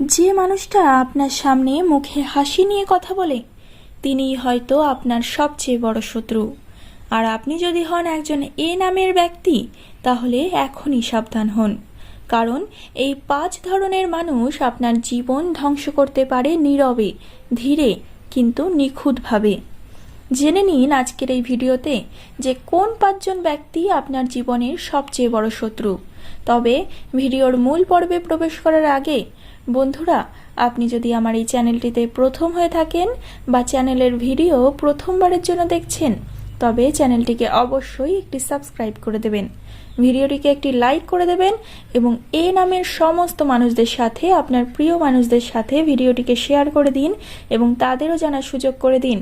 যে মানুষটা আপনার সামনে মুখে হাসি নিয়ে কথা বলে তিনিই হয়তো আপনার সবচেয়ে বড় শত্রু। আর আপনি যদি হন একজন এ নামের ব্যক্তি, তাহলে এখনই সাবধান হন। কারণ এই পাঁচ ধরনের মানুষ আপনার জীবন ধ্বংস করতে পারে নীরবে, ধীরে, কিন্তু নিখুঁতভাবে। জেনে নিন আজকের এই ভিডিওতে যে কোন পাঁচজন ব্যক্তি আপনার জীবনের সবচেয়ে বড় শত্রু। তবে ভিডিওর মূল পর্বে প্রবেশ করার আগে, বন্ধুরা, আপনি যদি আমার এই চ্যানেলটিতে প্রথম হয়ে থাকেন বা চ্যানেলের ভিডিও প্রথমবারের জন্য দেখছেন, তবে চ্যানেলটিকে অবশ্যই একটি সাবস্ক্রাইব করে দেবেন। ভিডিওটিকে একটি লাইক করে দেবেন এবং এ নামের সমস্ত মানুষদের সাথে, আপনার প্রিয় মানুষদের সাথে ভিডিওটিকে শেয়ার করে দিন এবং তাদেরও জানার সুযোগ করে দিন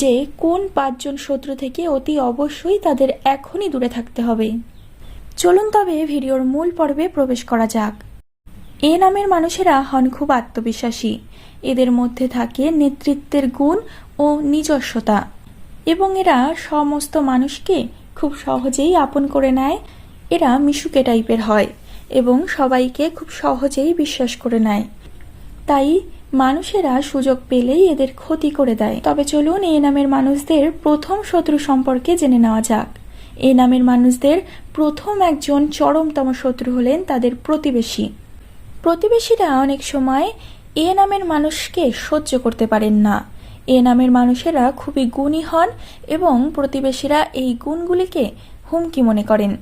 যে কোন পাঁচজন শত্রু থেকে অতি অবশ্যই তাদের এখনই দূরে থাকতে হবে। চলুন তবে ভিডিওর মূল পর্বে প্রবেশ করা যাক। এ নামের মানুষেরা হন খুব আত্মবিশ্বাসী। এদের মধ্যে থাকে নেতৃত্বের গুণ ও নিজস্বতা এবং এরা সমস্ত মানুষকে খুব সহজেই আপন করে নেয়। এরা মিশুকে টাইপের হয় এবং সবাইকে খুব সহজেই বিশ্বাস করে নেয়। তাই মানুষেরা সুযোগ পেলেই এদের ক্ষতি করে দেয়। তবে চলুন এ নামের মানুষদের প্রথম শত্রু সম্পর্কে জেনে নেওয়া যাক। এ নামের মানুষদের প্রথম একজন চরমতম শত্রু হলেন তাদের প্রতিবেশী। প্রতিবেশীরা অনেক সময় এ নামের মানুষকে সহ্য করতে পারেন না। এ নামের মানুষেরা খুবই গুণী হন এবং প্রতিবেশীরা এই গুণগুলিকে হুমকি মনে করেন।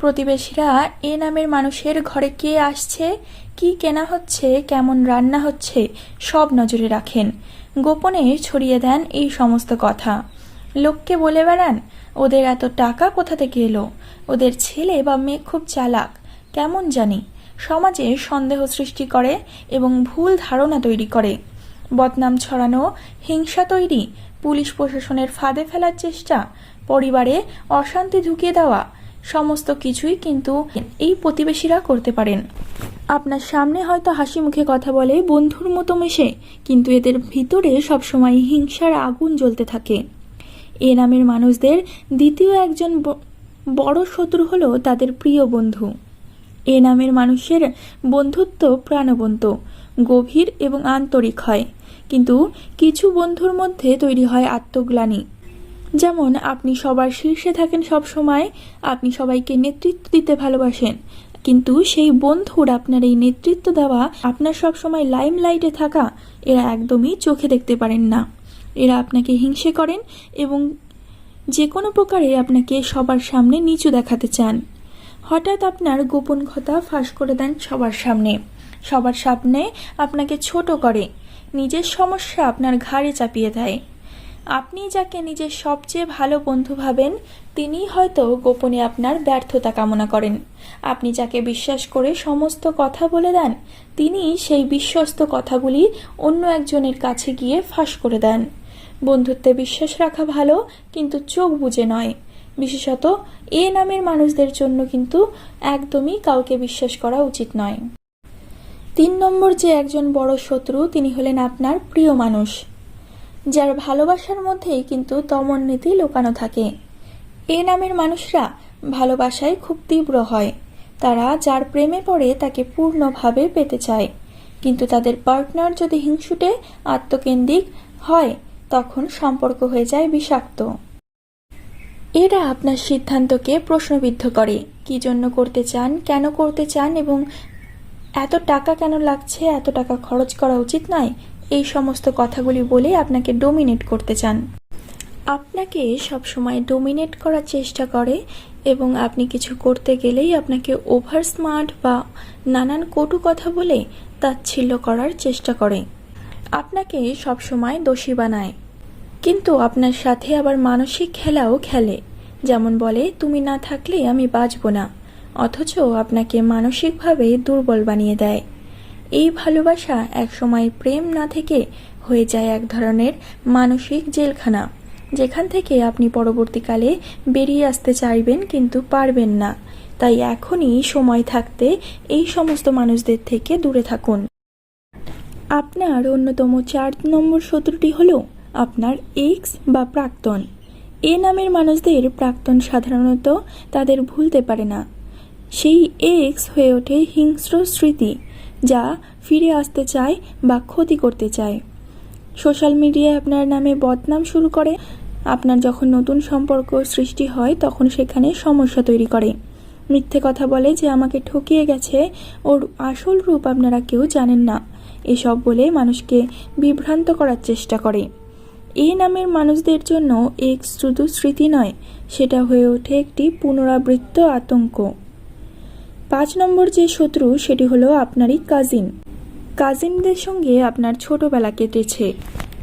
প্রতিবেশীরা এ নামের মানুষের ঘরে কে আসছে, কি কেনা হচ্ছে, কেমন রান্না হচ্ছে সব নজরে রাখেন। গোপনে ছড়িয়ে দেন এই সমস্ত কথা। লোককে বলে বেড়ান, ওদের এত টাকা কোথা থেকে এলো? ওদের ছেলে বা মেয়ে খুব চালাক, কেমন জানি? সমাজে সন্দেহ সৃষ্টি করে এবং ভুল ধারণা তৈরি করে। বদনাম ছড়ানো, হিংসা তৈরি, পুলিশ প্রশাসনের ফাঁদে ফেলার চেষ্টা, পরিবারে অশান্তি ঢুকিয়ে দেওয়া, সমস্ত কিছুই কিন্তু এই প্রতিবেশীরা করতে পারেন। আপনার সামনে হয়তো হাসি মুখে কথা বলে বন্ধুর মতো মেশে, কিন্তু এদের ভিতরে সবসময় হিংসার আগুন জ্বলতে থাকে। এ নামের মানুষদের দ্বিতীয় একজন বড় শত্রু হলো তাদের প্রিয় বন্ধু। এ নামের মানুষের বন্ধুত্ব প্রাণবন্ত, গভীর এবং আন্তরিক হয়। কিন্তু কিছু বন্ধুর মধ্যে তৈরি হয় আত্মগ্লানি। যেমন, আপনি সবার শীর্ষে থাকেন সব সময় আপনি সবাইকে নেতৃত্ব দিতে ভালোবাসেন। কিন্তু সেই বন্ধুর আপনার এই নেতৃত্ব দেওয়া, আপনার সব সময় লাইম লাইটে থাকা, এরা একদমই চোখে দেখতে পারেন না। এরা আপনাকে হিংসে করেন এবং যে কোনো প্রকারে আপনাকে সবার সামনে নিচু দেখাতে চান। হঠাৎ আপনার গোপন কথা ফাঁস করে দেন সবার সামনে। সবার সামনে আপনাকে ছোট করে। নিজের সমস্যা আপনার ঘাড়ে চাপিয়ে দেয়। আপনি যাকে নিজের সবচেয়ে ভালো বন্ধু ভাবেন তিনি হয়তো গোপনে আপনার ব্যর্থতা কামনা করেন। আপনি যাকে বিশ্বাস করে সমস্ত কথা বলে দেন তিনি সেই বিশ্বস্ত কথাগুলি অন্য একজনের কাছে গিয়ে ফাঁস করে দেন। বন্ধুত্বে বিশ্বাস রাখা ভালো, কিন্তু চোখ বুজে নয়। বিশেষত, এ নামের মানুষদের জন্য কিন্তু একদমই কাউকে বিশ্বাস করা উচিত নয়। তিন নম্বর যে একজন বড় শত্রু, তিনি হলেন আপনার প্রিয় মানুষ। যার ভালোবাসার মধ্যেই কিন্তু দমন নীতি লুকানো থাকে। এ নামের মানুষরা ভালোবাসায় খুব তীব্র হয়। তারা যার প্রেমে পড়ে তাকে পূর্ণভাবে পেতে চায়। কিন্তু তাদের পার্টনার যদি হিংসুটে, আত্মকেন্দ্রিক হয় তখন সম্পর্ক হয়ে যায় বিষাক্ত। এরা আপনার সিদ্ধান্তকে প্রশ্নবিদ্ধ করে, কি জন্য করতে চান, কেন করতে চান এবং এত টাকা কেন লাগছে, এত টাকা খরচ করা উচিত নয়, এই সমস্ত কথাগুলি বলে আপনাকে ডোমিনেট করতে চান। আপনাকে সবসময় ডোমিনেট করার চেষ্টা করে এবং আপনি কিছু করতে গেলেই আপনাকে ওভার স্মার্ট বা নানান কটু কথা বলে তাচ্ছিল্য করার চেষ্টা করে। আপনাকে সবসময় দোষী বানায়। কিন্তু আপনার সাথে আবার মানসিক খেলাও খেলে। যেমন বলে, তুমি না থাকলে আমি বাঁচব না। অথচ আপনাকে মানসিকভাবে দুর্বল বানিয়ে দেয়। এই ভালোবাসা একসময় প্রেম না থেকে হয়ে যায় এক ধরনের মানসিক জেলখানা, যেখান থেকে আপনি পরবর্তীকালে বেরিয়ে আসতে চাইবেন কিন্তু পারবেন না। তাই এখনই সময় থাকতে এই সমস্ত মানুষদের থেকে দূরে থাকুন। আপনার অন্যতম চার নম্বর শত্রুটি হল আপনার এক্স বা প্রাক্তন। এ নামের মানুষদের প্রাক্তন সাধারণত তাদের ভুলতে পারে না। সেই এক্স হয়ে ওঠে হিংস্র স্মৃতি, যা ফিরে আসতে চায় বা ক্ষতি করতে চায়। সোশ্যাল মিডিয়ায় আপনার নামে বদনাম শুরু করে। আপনার যখন নতুন সম্পর্ক সৃষ্টি হয়, তখন সেখানে সমস্যা তৈরি করে। মিথ্যে কথা বলে যে আমাকে ঠকিয়ে গেছে, ওর আসল রূপ আপনারা কেউ জানেন না। এসব বলে মানুষকে বিভ্রান্ত করার চেষ্টা করে। এই নামের মানুষদের জন্য এক্স শুধু স্মৃতি নয়, সেটা হয়ে ওঠে একটি পুনরাবৃত্ত আতঙ্ক। পাঁচ নম্বর যে শত্রু, সেটি হলো আপনারই কাজিন। কাজিনদের সঙ্গে আপনার ছোটবেলা কেটেছে।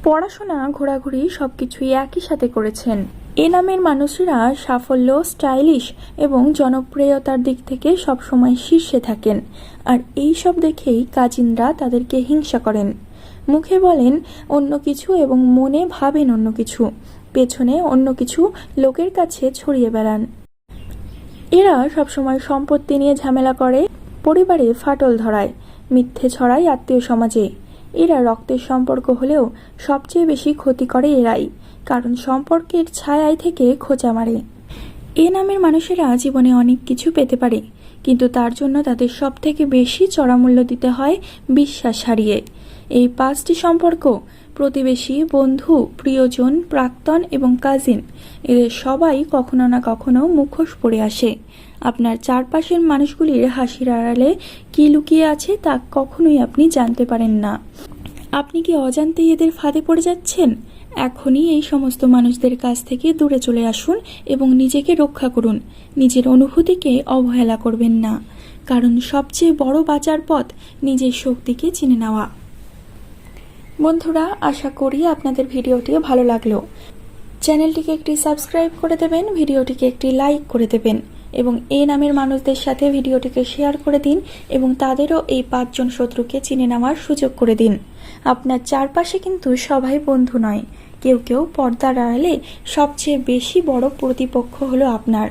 পড়াশোনা, ঘোরাঘুরি সবকিছুই একই সাথে করেছেন। এ নামের মানুষরা সাফল্য, স্টাইলিশ এবং জনপ্রিয়তার দিক থেকে সবসময় শীর্ষে থাকেন। আর এই সব দেখেই কাজিনরা তাদেরকে হিংসা করেন। মুখে বলেন, অন্য কিছু এবং মনে ভাবেন অন্য কিছু। পেছনে অন্য কিছু লোকের কাছে ছড়িয়ে বেড়ান। এরা সবসময় সম্পত্তি নিয়ে ঝামেলা করে, পরিবারে ফাটল ধরায়, মিথ্যে ছড়ায় আত্মীয় সমাজে। এরা রক্তের সম্পর্ক হলেও সবচেয়ে বেশি ক্ষতি করে এরাই, কারণ সম্পর্কের ছায়ায় থেকে খোঁচা মারে। এ নামের মানুষেরা জীবনে অনেক কিছু পেতে পারে। কিন্তু তার জন্য তাদের সব থেকে বেশি চড়া মূল্য দিতে হয় বিশ্বাস হারিয়ে। এই পাঁচটি সম্পর্ক, প্রতিবেশী, বন্ধু, প্রিয়জন, প্রাক্তন এবং কাজিন, এদের সবাই কখনো না কখনো মুখোশ পড়ে আসে। আপনার চারপাশের মানুষগুলির হাসির আড়ালে কি লুকিয়ে আছে তা কখনোই আপনি জানতে পারেন না। আপনি কি অজান্তেই এদের ফাঁদে পড়ে যাচ্ছেন? এখনই এই সমস্ত মানুষদের কাছ থেকে দূরে চলে আসুন এবং নিজেকে রক্ষা করুন। নিজের অনুভূতিকে অবহেলা করবেন না। কারণ সবচেয়ে বড় বাঁচার পথ নিজের শক্তিকে চিনে নেওয়া। বন্ধুরা, আশা করি আপনাদের ভিডিওটি ভালো লাগল। চ্যানেলটিকে একটি সাবস্ক্রাইব করে দেবেন, ভিডিওটিকে একটি লাইক করে দেবেন এবং এই নামের মানুষদের সাথে ভিডিওটিকে শেয়ার করে দিন এবং তাদেরও এই পাঁচজন শত্রুকে চিনে নেওয়ার সুযোগ করে দিন। আপনার চারপাশে কিন্তু সবাই বন্ধু নয়। কেউ কেউ পর্দার আড়ালে সবচেয়ে বেশি বড় প্রতিপক্ষ হলো আপনার।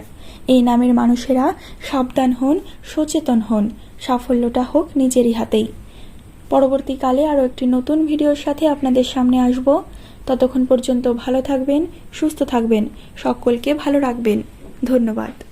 এই নামের মানুষেরা সাবধান হন, সচেতন হন, সাফল্যটা হোক নিজেরই হাতেই। পরবর্তীকালে আরও একটি নতুন ভিডিওর সাথে আপনাদের সামনে আসব। ততক্ষণ পর্যন্ত ভালো থাকবেন, সুস্থ থাকবেন, সকলকে ভালো রাখবেন। ধন্যবাদ।